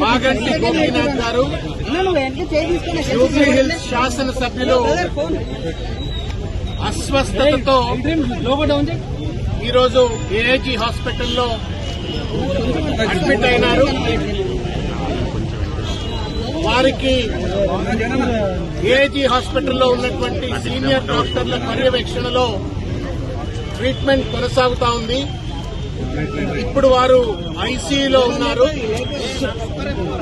మాగంటి గోపీనాథ్ గారు Jubilee hills శాసనసభ్యులు అస్వస్థతతో ఈరోజు ఏఐజీ హాస్పిటల్లో అడ్మిట్ అయినారు. వారికి ఏఐజీ హాస్పిటల్లో ఉన్నటువంటి సీనియర్ డాక్టర్ల పర్యవేక్షణలో ట్రీట్మెంట్ కొనసాగుతా ఉంది. ఇప్పుడు వారు ఐసీయూలో ఉన్నారు.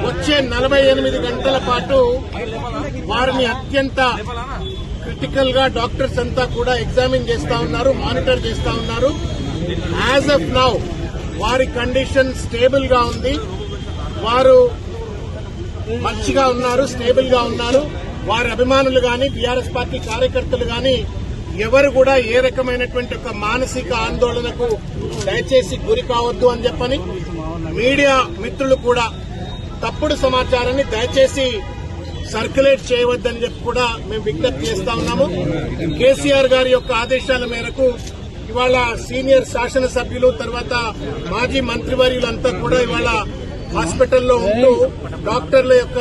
వచ్చే నలభై ఎనిమిది గంటల పాటు వారిని అత్యంత క్రిటికల్గా డాక్టర్స్ అంతా కూడా ఎగ్జామిన్ చేస్తా ఉన్నారు మానిటర్ చేస్తా ఉన్నారు. యాజ్ ఆఫ్ నౌ వారి కండిషన్ స్టేబుల్గా ఉంది. వారు మంచిగా ఉన్నారు స్టేబుల్గా ఉన్నారు. వారి అభిమానులు గాని బీఆర్ఎస్ పార్టీ కార్యకర్తలు గాని ఎవరు కూడా ఏ రకమైనటువంటి ఒక మానసిక ఆందోళనకు దయచేసి గురి కావద్దు అని చెప్పని మీడియా మిత్రులు కూడా తప్పుడు సమాచారాన్ని దయచేసి సర్క్యులేట్ చేయవద్దని చెప్పి కూడా మేము విజ్ఞప్తి చేస్తా ఉన్నాము. కేసీఆర్ గారి యొక్క ఆదేశాల మేరకు ఇవాళ సీనియర్ శాసనసభ్యులు తర్వాత మాజీ మంత్రివర్యులంతా కూడా ఇవాళ హాస్పిటల్లో ఉంటూ డాక్టర్ల యొక్క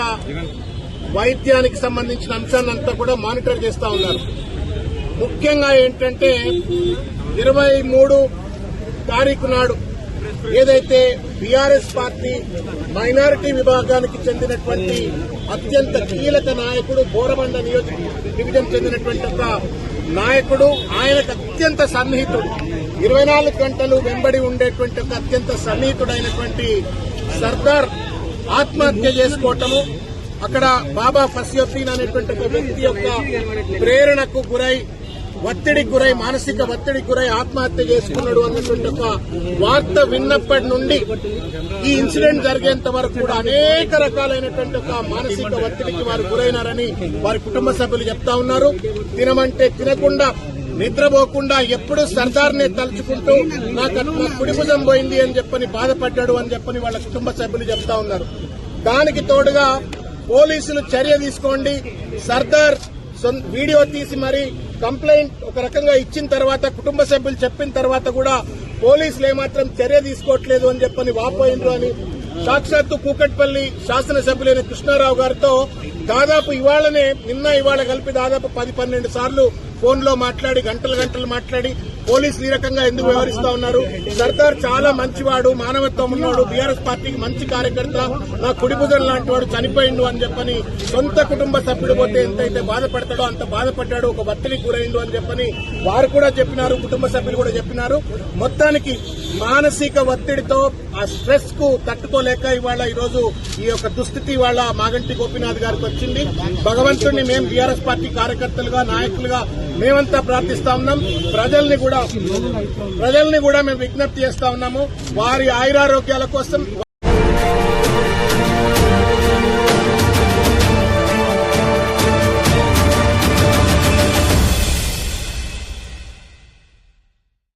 వైద్యానికి సంబంధించిన అంశాన్నంతా కూడా మానిటర్ చేస్తా ఉన్నారు. ముఖ్యంగా ఏంటంటే ఇరవై మూడు తారీఖు నాడు ఏదైతే బీఆర్ఎస్ పార్టీ మైనారిటీ విభాగానికి చెందినటువంటి అత్యంత కీలక నాయకుడు బోరబండ నియోజక డివిజన్ చెందినటువంటి ఒక నాయకుడు ఆయనకు అత్యంత సన్నిహితుడు. ఇరవై నాలుగు గంటలు వెంబడి ఉండేటువంటి ఒక అత్యంత సన్నిహితుడైనటువంటి సర్దార్ ఆత్మహత్య చేసుకోవటము అక్కడ బాబా ఫసియుద్దీన్ అనేటువంటి ఒక వ్యక్తి యొక్క ప్రేరణకు గురై ఒత్తిడికి గురై మానసిక ఒత్తిడికి గురై ఆత్మహత్య చేసుకున్నాడు అన్నటువంటి ఒక వార్త విన్నప్పటి నుండి ఈ ఇన్సిడెంట్ జరిగేంత వరకు కూడా అనేక రకాలైనటువంటి ఒక మానసిక ఒత్తిడికి వారు గురైనారని వారి కుటుంబ సభ్యులు చెప్తా ఉన్నారు. తినమంటే తినకుండా నిద్రపోకుండా ఎప్పుడు సర్దార్నే తలుచుకుంటూ నాకు నా కుడి భుజం పోయింది అని చెప్పని బాధపడ్డాడు అని చెప్పని వాళ్ళ కుటుంబ సభ్యులు చెప్తా ఉన్నారు. దానికి తోడుగా పోలీసులు చర్య తీసుకోండి. సర్దార్ సొం- వీడియో తీసి మరి కంప్లైంట్ ఒక రకంగా ఇచ్చిన తర్వాత కుటుంబ సభ్యులు చెప్పిన తర్వాత కూడా పోలీసులు ఏమాత్రం చర్య తీసుకోవట్లేదు అని చెప్పని వాపోయిండ్రు అని సాక్షాత్తు కూకట్పల్లి శాసనసభ్యులైన కృష్ణారావు గారితో దాదాపు ఇవాళనే నిన్న ఇవాళ కలిపి దాదాపు పది పన్నెండు సార్లు ఫోన్లో మాట్లాడి గంటలు గంటలు మాట్లాడి పోలీసులు ఈ రకంగా ఎందుకు వ్యవహరిస్తా ఉన్నారు? సర్దార్ చాలా మంచివాడు మానవత్వం ఉన్నవాడు బీఆర్ఎస్ పార్టీకి మంచి కార్యకర్త నా కుడిభుజం లాంటి వాడు చనిపోయిండు అని చెప్పని సొంత కుటుంబ సభ్యుడు పోతే ఎంతైతే బాధపడతాడో అంత బాధపడ్డాడు ఒక ఒత్తిడికి గురైండు అని చెప్పని వారు కూడా చెప్పినారు కుటుంబ సభ్యులు కూడా చెప్పినారు. మొత్తానికి మానసిక ఒత్తిడితో ఆ స్ట్రెస్కు తట్టుకోలేక ఇవాళ ఈరోజు ఈ యొక్క దుస్థితి ఇవాళ మాగంటి గోపీనాథ్ గారికి వచ్చింది. భగవంతుడిని మేము బీఆర్ఎస్ పార్టీ కార్యకర్తలుగా నాయకులుగా మేమంతా ప్రార్థిస్తా ఉన్నాం. ప్రజల్ని కూడా ప్రజల్ని కూడా మేము విజ్ఞప్తి చేస్తా ఉన్నాము. వారి ఆయురారోగ్యాల కోసం